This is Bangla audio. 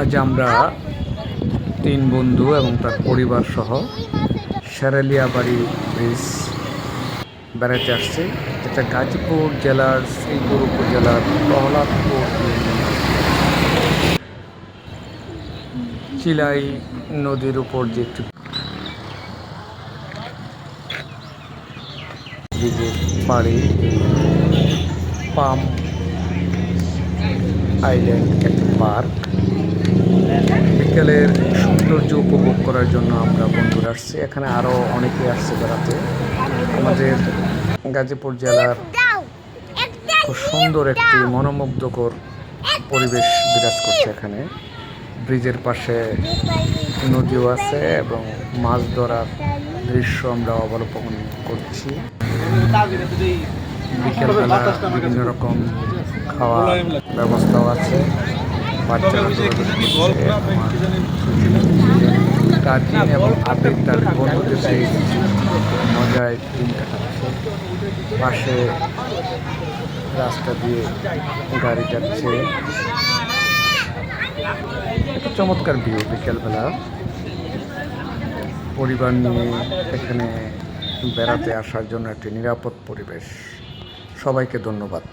আজ আমরা তিন বন্ধু এবং তার পরিবার সহ শেরালিয়াবাড়ি ব্রিজ বেড়াতে আসছি। এটা গাজীপুর জেলার শ্রীপুর উপজেলার প্রহ্লাদপুর চিলাই নদীর উপর যে একটি পাম আইল্যান্ড, একটি পার্ক। বিকেলের সৌন্দর্য উপভোগ করার জন্য আমরা বন্ধুরা আসছি। এখানে আরও অনেকে আসছে বেড়াতে। আমাদের গাজীপুর জেলার খুব সুন্দর একটি মনোমুগ্ধকর পরিবেশ বিরাজ করছে এখানে। ব্রিজের পাশে নদীও আছে এবং মাছ ধরার দৃশ্য আমরা অবলোকন করছি। বিকেলবেলা বিভিন্ন রকম খাওয়ার ব্যবস্থাও আছে। বাচ্চারা করছে। আমার এবং আবেগ তার বন্ধুদের সেই মজায় দিন কাটাচ্ছে। পাশে রাস্তা দিয়ে গাড়ি যাচ্ছে। একটা চমৎকার ভিউ বিকেলবেলা। পরিবার নিয়ে এখানে বেড়াতে আসার জন্য একটি নিরাপদ পরিবেশ। সবাইকে ধন্যবাদ।